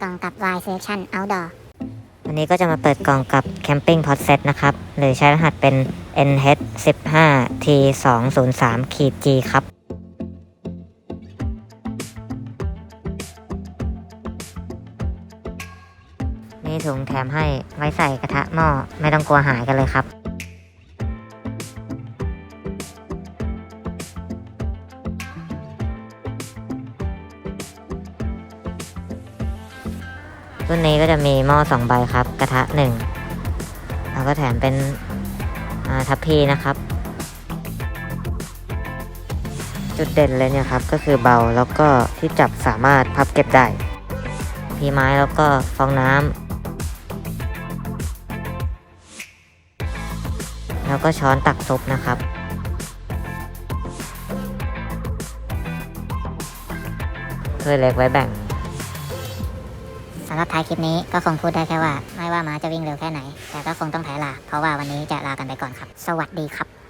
กล่องกับ Y Selection Outdoor วันนี้ก็จะมาเปิดกล่องกับ Camping Pot Set นะครับ หรือใช้รหัสเป็น NH 15 T 2 0 3ขีด G ครับนี่ถุงแถมให้ไว้ใส่กระทะหม้อไม่ต้องกลัวหายกันเลยครับ รุ่นนี้ก็จะมีหม้อสองใบครับ กระทะหนึ่งแล้วก็แถมเป็นทัพพีนะครับ จุดเด่นเลยเนี่ยครับ ก็คือเบาแล้วก็ที่จับสามารถพับเก็บได้ พีไม้แล้วก็ฟองน้ำแล้วก็ช้อนตักซุปนะครับเพื่อเล็กไว้แบ่ง สำหรับท้ายคลิปนี้ก็คงพูดได้แค่ว่า ไม่ว่าม้าจะวิ่งเร็วแค่ไหน แต่ก็คงต้องแพ้ลา เพราะว่าวันนี้จะลากันไปก่อนครับ สวัสดีครับ